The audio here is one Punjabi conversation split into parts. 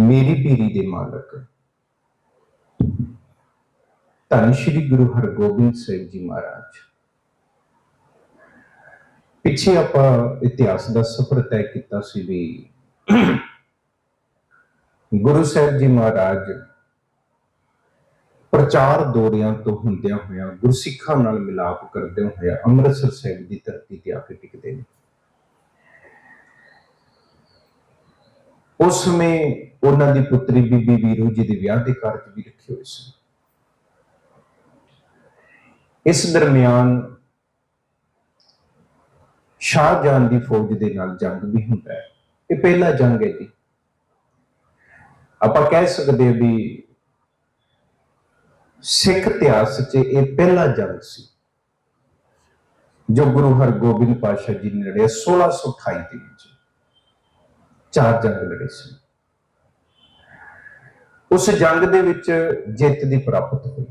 ਮੇਰੀ ਪੀਰੀ ਦੇ ਮਾਲਕ। ਧੰਨ ਸ਼੍ਰੀ ਗੁਰੂ ਹਰਗੋਬਿੰਦ ਸਾਹਿਬ ਜੀ ਮਹਾਰਾਜ। ਪਿੱਛੇ ਆਪਾਂ ਇਤਿਹਾਸ ਦਾ ਸਫ਼ਰ ਤੈਅ ਕੀਤਾ ਸੀ ਵੀ ਗੁਰੂ ਸਾਹਿਬ ਜੀ ਮਹਾਰਾਜ ਪ੍ਰਚਾਰ ਦੌਰਿਆਂ ਤੋਂ ਹੁੰਦਿਆਂ ਹੋਇਆਂ ਗੁਰਸਿੱਖਾਂ ਨਾਲ ਮਿਲਾਪ ਕਰਦੇ ਹੋਇਆ ਅੰਮ੍ਰਿਤਸਰ ਸਾਹਿਬ ਦੀ ਧਰਤੀ ਤੇ ਆ ਕੇ ਟਿਕਦੇ ਨੇ। ਉਸ ਸਮੇਂ ਉਹਨਾਂ ਦੀ ਪੁੱਤਰੀ ਬੀਬੀ ਵੀਰੂ ਜੀ ਦੇ ਵਿਆਹ ਦੇ ਕਾਰਜ ਵੀ ਰੱਖੇ ਹੋਏ ਸਨ ਇਸ ਦਰਮਿਆਨ ਸ਼ਾਹਜਹਾਨ ਦੀ ਫੌਜ ਦੇ ਨਾਲ ਜੰਗ ਵੀ ਹੁੰਦਾ ਹੈ। ਇਹ ਪਹਿਲਾ ਜੰਗ ਹੈ ਜੀ। ਆਪਾਂ ਕਹਿ ਸਕਦੇ ਹਾਂ ਵੀ ਸਿੱਖ ਇਤਿਹਾਸ 'ਚ ਇਹ ਪਹਿਲਾ ਜੰਗ ਸੀ, ਜੋ ਗੁਰੂ ਹਰਗੋਬਿੰਦ ਪਾਤਸ਼ਾਹ ਜੀ ਨੇ ਲੜਿਆ 1628 ਦੇ ਵਿੱਚ। ਚਾਰ ਜੰਗ ਲੜੇ ਸੀ। ਉਸ ਜੰਗ ਦੇ ਵਿੱਚ ਜਿੱਤ ਦੀ ਪ੍ਰਾਪਤ ਹੋਈ।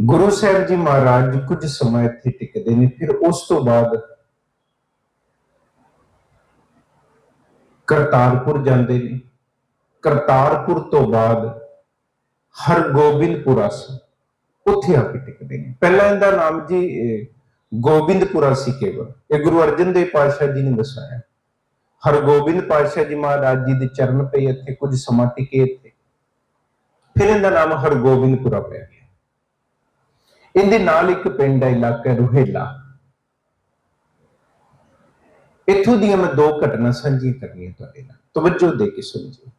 ਗੁਰੂ ਸਾਹਿਬ ਜੀ ਮਹਾਰਾਜ ਕੁਝ ਸਮਾਂ ਇੱਥੇ ਟਿਕਦੇ ਨੇ, ਫਿਰ ਉਸ ਤੋਂ ਬਾਅਦ ਕਰਤਾਰਪੁਰ ਜਾਂਦੇ ਨੇ। ਕਰਤਾਰਪੁਰ ਤੋਂ ਬਾਅਦ ਹਰਗੋਬਿੰਦਪੁਰਾ ਸੀ ਉੱਥੇ ਆ ਕੇ ਟਿਕਦੇ ਨੇ। ਪਹਿਲਾਂ ਇਹਦਾ ਨਾਮ ਜੀ ਗੋਬਿੰਦਪੁਰਾ ਸੀ ਕੇਵਲ। ਇਹ ਗੁਰੂ ਅਰਜਨ ਦੇਵ ਪਾਤਸ਼ਾਹ ਜੀ ਨੇ ਦੱਸਿਆ। ਹਰਗੋਬਿੰਦ ਪਾਤਸ਼ਾਹ ਜੀ ਮਹਾਰਾਜ ਜੀ ਦੇ ਚਰਨ ਪਏ ਇੱਥੇ, ਕੁਝ ਸਮਾਂ ਟਿਕੇ ਇੱਥੇ। ਫਿਰ ਇਹਦਾ ਨਾਮ ਹਰਗੋਬਿੰਦਪੁਰਾ ਪਿਆ ਗਿਆ। ਇਹਦੇ ਨਾਲ ਇੱਕ ਪਿੰਡ ਹੈ ਇਲਾਕਾ ਰੁਹੇਲਾ। ਇੱਥੋਂ ਦੀਆਂ ਮੈਂ ਦੋ ਘਟਨਾ ਸਾਂਝੀਆਂ ਕਰਨੀਆਂ ਤੁਹਾਡੇ ਨਾਲ। ਤਵੱਜੋ ਦੇ ਕੇ ਸੁਣਿਓ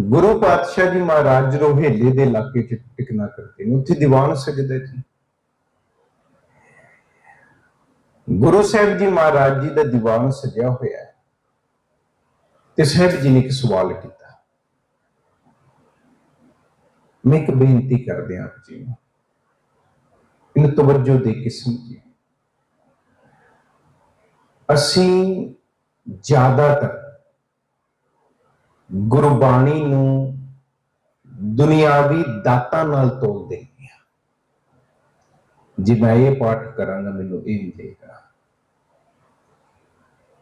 ਗੁਰੂ ਪਾਤਸ਼ਾਹ ਜੀ ਮਹਾਰਾਜ ਰੋਹੇਲੇ ਦੇ ਇਲਾਕੇ 'ਚ ਟਿਕਣਾ ਕਰਦੇ ਨੇ, ਉੱਥੇ ਦੀਵਾਨ ਸਜਦਾ ਜੀ ਗੁਰੂ ਸਾਹਿਬ ਜੀ ਮਹਾਰਾਜ ਜੀ ਦਾ ਦੀਵਾਨ ਸਜਿਆ ਹੋਇਆ ਹੈ। ਤੇ ਸਾਹਿਬ ਜੀ ਨੇ ਇੱਕ ਸਵਾਲ ਕੀਤਾ। ਮੈਂ ਇੱਕ ਬੇਨਤੀ ਕਰਦੇ ਆਪ ਜੀ ਨੂੰ। ਇਹਨੂੰ ਤਵੱਜੋ ਦੇ ਕੇ ਸਮਝੀਏ। ਅਸੀਂ ਜ਼ਿਆਦਾਤਰ ਗੁਰਬਾਣੀ ਨੂੰ ਦੁਨਿਆਵੀ ਦਾਤਾਂ ਨਾਲ ਤੋਲਦੇ ਹਾਂ ਜੇ ਮੈਂ ਇਹ ਪਾਠ ਕਰਾਂਗਾ, ਮੈਨੂੰ ਇਹ ਮਿਲੇਗਾ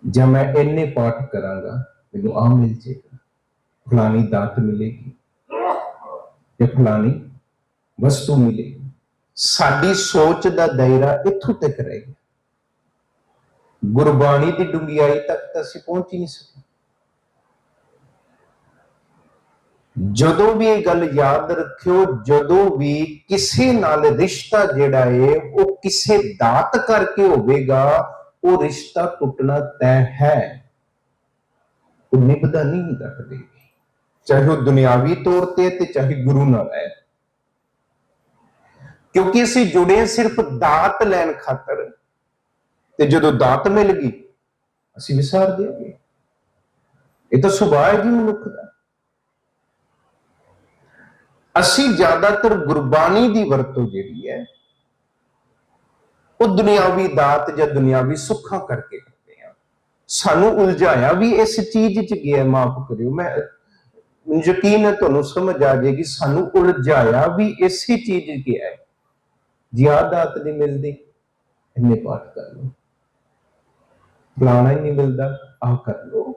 ਜੇ ਮੈਂ ਇੰਨੇ ਪਾਠ ਕਰਾਂਗਾ, ਮੈਨੂੰ ਆ ਮਿਲ ਜੇਗਾ ਫਲਾਣੀ ਦਾਤ ਮਿਲੇਗੀ ਜਾਂ ਫਲਾਨੀ ਵਸਤੂ ਮਿਲੇਗੀ। ਸਾਡੀ ਸੋਚ ਦਾ ਦਾਇਰਾ ਇੱਥੋਂ ਤੱਕ ਰਹੇਗਾ ਗੁਰਬਾਣੀ ਦੀ ਡੂੰਘਾਈ ਤੱਕ ਤਾਂ ਅਸੀਂ ਪਹੁੰਚ ਹੀ ਨਹੀਂ ਸਕੇ। ਜਦੋਂ ਵੀ ਇਹ ਗੱਲ ਯਾਦ ਰੱਖਿਓ, ਜਦੋਂ ਵੀ ਕਿਸੇ ਨਾਲ ਰਿਸ਼ਤਾ ਜਿਹੜਾ ਏ, ਉਹ ਕਿਸੇ ਦਾਤ ਕਰਕੇ ਹੋਵੇਗਾ, ਉਹ ਰਿਸ਼ਤਾ ਟੁੱਟਣਾ ਤੈਅ ਹੈ। ਉਹ ਨਿਭਦਾ ਨਹੀਂ ਰੱਖਦੇ ਚਾਹੇ ਉਹ ਦੁਨਿਆਵੀ ਤੌਰ ਤੇ ਤੇ ਚਾਹੇ ਗੁਰੂ ਨਾਲ ਹੈ। ਕਿਉਂਕਿ ਅਸੀਂ ਜੁੜੇ ਸਿਰਫ ਦਾਤ ਲੈਣ ਖਾਤਰ। ਤੇ ਜਦੋਂ ਦਾਤ ਮਿਲ ਗਈ, ਅਸੀਂ ਵਿਸਾਰ ਦਿਆਂਗੇ। ਇਹ ਤਾਂ ਸੁਭਾਅ ਹੈ ਜੀ ਮਨੁੱਖ ਦਾ। ਅਸੀਂ ਜ਼ਿਆਦਾਤਰ ਗੁਰਬਾਣੀ ਦੀ ਵਰਤੋਂ ਜਿਹੜੀ ਹੈ, ਉਹ ਦੁਨਿਆਵੀ ਦਾਤ ਜਾਂ ਦੁਨਿਆਵੀ ਸੁੱਖਾਂ ਕਰਕੇ ਕਰਦੇ ਹਾਂ ਸਾਨੂੰ ਉਲਝਾਇਆ ਵੀ ਇਸ ਚੀਜ਼ 'ਚ ਗਿਆ ਮਾਫ ਕਰਿਓ, ਮੈਂ ਯਕੀਨ ਹੈ ਤੁਹਾਨੂੰ ਸਮਝ ਆ ਜਾਏਗੀ, ਸਾਨੂੰ ਉਲਝਾਇਆ ਵੀ ਇਸੇ ਚੀਜ਼ 'ਚ ਗਿਆ ਹੈ। ਜੀ ਆਹ ਦਾਤ ਨਹੀਂ ਮਿਲਦੀ, ਇੰਨੇ ਪਾਠ ਕਰ ਲਓ। ਫਲਾਣਾ ਹੀ ਨਹੀਂ ਮਿਲਦਾ, ਆਹ ਕਰ ਲਓ।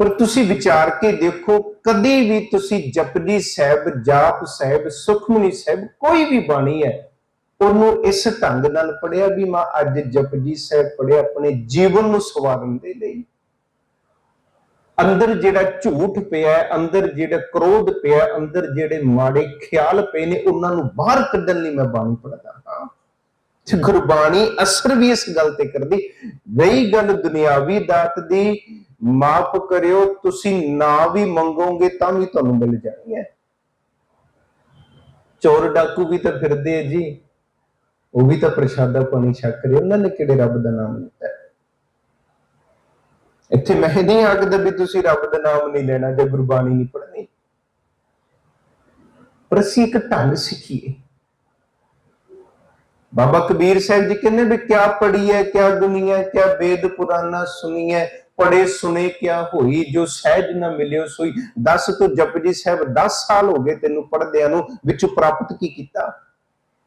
ਪਰ ਤੁਸੀਂ ਵਿਚਾਰ ਕੇ ਦੇਖੋ ਕਦੇ ਵੀ ਤੁਸੀਂ ਜਪਜੀ ਸਾਹਿਬ ਜਾਪ ਸਾਹਿਬ ਸੁਖਮਨੀ ਸਾਹਿਬ ਕੋਈ ਵੀ ਬਾਣੀ ਹੈ ਉਹਨੂੰ ਇਸ ਢੰਗ ਨਾਲ ਪੜਿਆ ਵੀ ਮੈਂ ਅੱਜ ਜਪਜੀ ਸਾਹਿਬ ਪੜਿਆ ਆਪਣੇ ਜੀਵਨ ਨੂੰ ਸਵਾਰਨ ਦੇ ਲਈ। ਅੰਦਰ ਜਿਹੜਾ ਝੂਠ ਪਿਆ ਹੈ, ਅੰਦਰ ਜਿਹੜਾ ਕ੍ਰੋਧ ਪਿਆ ਅੰਦਰ ਜਿਹੜੇ ਮਾੜੇ ਖਿਆਲ ਪਏ ਨੇ ਉਹਨਾਂ ਨੂੰ ਬਾਹਰ ਕੱਢਣ ਲਈ ਮੈਂ ਬਾਣੀ ਪੜਦਾ ਹਾਂ। ਤੇ ਗੁਰਬਾਣੀ ਅਸਰ ਵੀ ਇਸ ਗੱਲ ਤੇ ਕਰਦੀ। ਰਹੀ ਗੱਲ ਦੁਨਿਆਵੀ ਦਾਤ ਦੀ, ਮਾਫ ਕਰਿਓ, ਤੁਸੀਂ ਨਾ ਵੀ ਮੰਗੋਗੇ ਤਾਂ ਵੀ ਤੁਹਾਨੂੰ ਮਿਲ ਜਾਣੀ ਹੈ। ਚੋਰ ਡਾਕੂ ਵੀ ਤਾਂ ਫਿਰਦੇ ਆ ਜੀ। ਉਹ ਵੀ ਤਾਂ ਪ੍ਰਸ਼ਾਦਾ ਪਾਣੀ ਛਕ ਰਹੇ, ਉਹਨਾਂ ਨੇ ਕਿਹੜੇ ਰੱਬ ਦਾ ਨਾਮ ਲਿੱਤਾ ਇੱਥੇ ਮੈਂ ਨਹੀਂ ਆਖਦਾ ਵੀ ਤੁਸੀਂ ਰੱਬ ਦਾ ਨਾਮ ਨਹੀਂ ਲੈਣਾ ਜਾਂ ਗੁਰਬਾਣੀ ਨਹੀਂ ਪੜ੍ਹਨੀ। ਪਰ ਅਸੀਂ ਇੱਕ ਢੰਗ ਸਿੱਖੀਏ। ਬਾਬਾ ਕਬੀਰ ਸਾਹਿਬ ਜੀ ਕਹਿੰਦੇ ਵੀ ਕਿਆ ਪੜੀ ਹੈ, ਕਿਆ ਦੁਨੀਆ ਕਿਆ ਵੇਦ ਪੁਰਾਨਾ ਸੁਣੀ ਹੈ ਪੜੇ ਸੁਨੇ ਕਿਆ ਹੋਈ, ਜੋ ਸਹਿਜ ਨਾ ਮਿਲਿਓ ਸੋਈ। 10 ਤੋਂ ਜਪਜੀ ਸਾਹਿਬ 10 ਸਾਲ ਹੋ ਗਏ ਤੈਨੂੰ ਪੜਦਿਆਂ ਨੂੰ ਵਿੱਚ ਪ੍ਰਾਪਤ ਕੀ ਕੀਤਾ?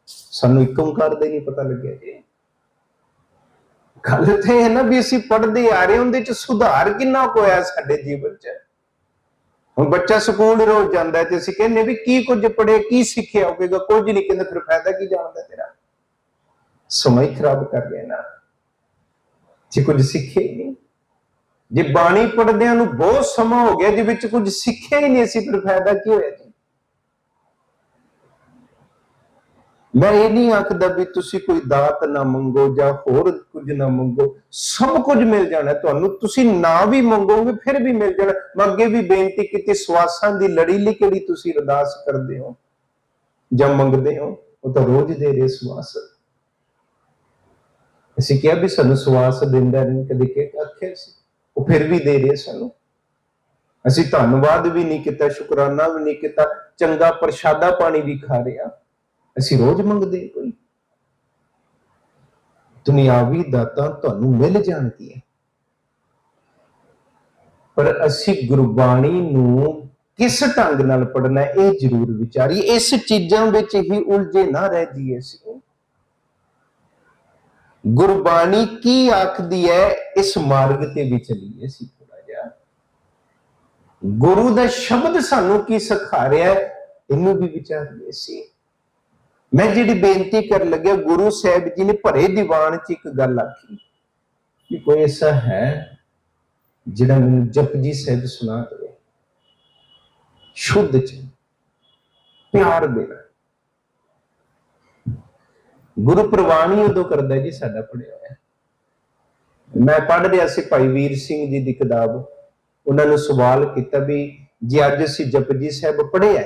ਸਾਨੂੰ ਇੱਕ ਓੰਕਾਰ ਦਾ ਹੀ ਨਹੀਂ ਪਤਾ ਲੱਗਿਆ ਜੀ। ਗੱਲ ਤੇ ਇਹ ਹੈ ਨਾ ਵੀ ਅਸੀਂ ਪੜ੍ਹਦੇ ਆ ਰਹੇ ਉਹਦੇ ਚ ਸੁਧਾਰ ਕਿੰਨਾ ਕੁ ਹੋਇਆ ਸਾਡੇ ਜੀਵਨ ਚ? ਹੁਣ ਬੱਚਾ ਸਕੂਲ ਰੋਜ਼ ਜਾਂਦਾ ਤੇ ਅਸੀਂ ਕਹਿੰਦੇ ਵੀ ਕੀ ਕੁਝ ਪੜ੍ਹੇ ਕੀ ਸਿੱਖਿਆ ਹੋਵੇਗਾ, ਕੁਝ ਨਹੀਂ, ਕਹਿੰਦਾ ਫਿਰ ਫਾਇਦਾ ਕੀ ਜਾਣਦਾ ਤੇਰਾ? ਸਮਾਂ ਹੀ ਖਰਾਬ ਕਰ ਲਿਆ ਨਾ। ਜੇ ਕੁਝ ਸਿੱਖਿਆ ਹੀ ਨਹੀਂ। ਜੇ ਬਾਣੀ ਪੜ੍ਹਦਿਆਂ ਨੂੰ ਬਹੁਤ ਸਮਾਂ ਹੋ ਗਿਆ ਜੇ ਵਿੱਚ ਕੁਝ ਸਿੱਖਿਆ ਹੀ ਨਹੀਂ ਅਸੀਂ, ਫਿਰ ਫਾਇਦਾ ਕੀ ਹੋਇਆ ਜੀ? ਮੈਂ ਇਹ ਨਹੀਂ ਆਖਦਾ ਵੀ ਤੁਸੀਂ ਕੋਈ ਦਾਤ ਨਾ ਮੰਗੋ ਜਾਂ ਹੋਰ ਕੁਝ ਨਾ ਮੰਗੋ। ਸਭ ਕੁਝ ਮਿਲ ਜਾਣਾ ਤੁਹਾਨੂੰ। ਤੁਸੀਂ ਨਾ ਵੀ ਮੰਗੋਗੇ, ਫਿਰ ਵੀ ਮਿਲ ਜਾਣਾ। ਮੈਂ ਅੱਗੇ ਵੀ ਬੇਨਤੀ ਕੀਤੀ, ਸਵਾਸਾਂ ਦੀ ਲੜੀ ਲਈ ਕਿਹੜੀ ਤੁਸੀਂ ਅਰਦਾਸ ਕਰਦੇ ਹੋ ਜਾਂ ਮੰਗਦੇ ਹੋ, ਉਹ ਤਾਂ ਰੋਜ਼ ਦੇ ਰਹੇ ਸਵਾਸ। ਅਸੀਂ ਕਿਹਾ ਵੀ ਸਾਨੂੰ ਸਵਾਸ ਦਿੰਦਾ ਨਹੀਂ ਕਦੇ ਕਿ ਆਖਿਆ ਸੀ। ਉਹ ਫਿਰ ਵੀ ਦੇ ਰਿਹਾ ਸਾਨੂੰ। ਅਸੀਂ ਧੰਨਵਾਦ ਵੀ ਨਹੀਂ ਕੀਤਾ, ਸ਼ੁਕਰਾਨਾ ਵੀ ਨਹੀਂ ਕੀਤਾ, ਚੰਗਾ ਪ੍ਰਸ਼ਾਦਾ ਪਾਣੀ ਵੀ ਖਾ ਰਿਹਾ। ਅਸੀਂ ਰੋਜ਼ ਮੰਗਦੇ ਕੋਈ। ਦੁਨਿਆਵੀ ਦਾਤਾਂ ਤੁਹਾਨੂੰ ਮਿਲ ਜਾਣਗੀਆਂ। ਪਰ ਅਸੀਂ ਗੁਰਬਾਣੀ ਨੂੰ ਕਿਸ ਢੰਗ ਨਾਲ ਪੜਨਾ ਇਹ ਜ਼ਰੂਰ ਵਿਚਾਰੀ ਇਸ ਚੀਜ਼ਾਂ ਵਿੱਚ ਹੀ ਉਲਝੇ ਨਾ ਰਹਿ ਜੀਏ ਅਸੀਂ। ਗੁਰਬਾਣੀ ਕੀ ਆਖਦੀ ਹੈ, ਇਸ ਮਾਰਗ ਤੇ ਵੀ ਚੱਲੀਏ ਅਸੀਂ ਥੋੜਾ ਜਿਹਾ। ਗੁਰੂ ਦਾ ਸ਼ਬਦ ਸਾਨੂੰ ਕੀ ਸਿਖਾ ਰਿਹਾ ਹੈ, ਇਹਨੂੰ ਵੀ ਵਿਚਾਰੀਏ ਸੀ ਮੈਂ ਜਿਹੜੀ ਬੇਨਤੀ ਕਰਨ ਲੱਗਿਆ, ਗੁਰੂ ਸਾਹਿਬ ਜੀ ਨੇ ਭਰੇ ਦੀਵਾਨ 'ਚ ਇੱਕ ਗੱਲ ਆਖੀ ਕਿ ਕੋਈ ਐਸਾ ਹੈ ਜਿਹੜਾ ਮੈਨੂੰ ਜਪਜੀ ਸਾਹਿਬ ਸੁਣਾ ਦੇਵੇ। ਸ਼ੁੱਧ ਚ, ਪਿਆਰ ਦੇਣਾ ਗੁਰੂ ਪ੍ਰਵਾਨ ਹੀ ਉਦੋਂ ਕਰਦਾ ਜੀ ਸਾਡਾ ਪੜਿਆ ਹੋਇਆ। ਮੈਂ ਪੜ੍ਹ ਰਿਹਾ ਸੀ ਭਾਈ ਵੀਰ ਸਿੰਘ ਜੀ ਦੀ ਕਿਤਾਬ। ਉਹਨਾਂ ਨੂੰ ਸਵਾਲ ਕੀਤਾ ਵੀ ਜੇ ਅੱਜ ਅਸੀਂ ਜਪਜੀ ਸਾਹਿਬ ਪੜ੍ਹਿਆ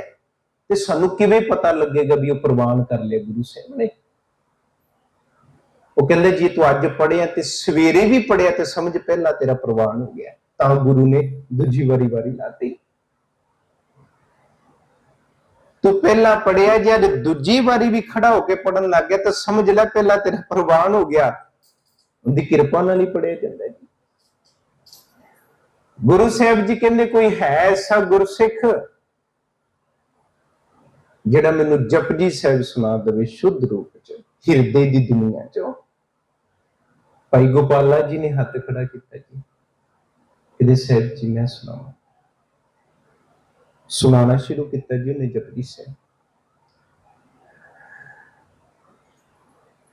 ਤੇ ਸਾਨੂੰ ਕਿਵੇਂ ਪਤਾ ਲੱਗੇਗਾ ਵੀ ਉਹ ਪ੍ਰਵਾਨ ਕਰ ਲਿਆ ਗੁਰੂ ਸਾਹਿਬ ਨੇ? ਉਹ ਕਹਿੰਦੇ, ਜੀ ਤੂੰ ਅੱਜ ਪੜ੍ਹਿਆ ਤੇ ਸਵੇਰੇ ਵੀ ਪੜ੍ਹਿਆ ਤੇ ਸਮਝ ਪਹਿਲਾਂ ਤੇਰਾ ਪ੍ਰਵਾਨ ਹੋ ਗਿਆ। ਤਾਂ ਗੁਰੂ ਨੇ ਦੂਜੀ ਵਾਰੀ ਵਾਰੀ ਲਾਤੀ। ਤੂੰ ਪਹਿਲਾਂ ਪੜਿਆ ਜਦ ਦੂਜੀ ਵਾਰੀ ਵੀ ਖੜਾ ਹੋ ਕੇ ਪੜਨ ਲੱਗ ਗਿਆ, ਤਾਂ ਸਮਝ ਲੈ ਪਹਿਲਾਂ ਤੇਰਾ ਪ੍ਰਵਾਨ ਹੋ ਗਿਆ। ਉਹਦੀ ਕਿਰਪਾ ਨਾਲ ਹੀ ਪੜਿਆ ਜਾਂਦਾ ਜੀ। ਗੁਰੂ ਸਾਹਿਬ ਜੀ ਕਹਿੰਦੇ, ਕੋਈ ਹੈ ਐਸਾ ਗੁਰਸਿੱਖ ਜਿਹੜਾ ਮੈਨੂੰ ਜਪਜੀ ਸਾਹਿਬ ਸੁਣਾ ਦੇਵੇ, ਸ਼ੁੱਧ ਰੂਪ ਚ, ਹਿਰਦੇ ਦੀ ਦੁਨੀਆ ਚ। ਭਾਈ ਗੋਪਾਲਾ ਜੀ ਨੇ ਹੱਥ ਖੜਾ ਕੀਤਾ ਜੀ। ਇਹਦੇ ਸਾਹਿਬ ਜੀ, ਮੈਂ ਸੁਣਾਵਾਂ। ਸੁਣਾਉਣਾ ਸ਼ੁਰੂ ਕੀਤਾ ਜੀ ਉਹਨੇ ਜਪਜੀ ਸਾਹਿਬ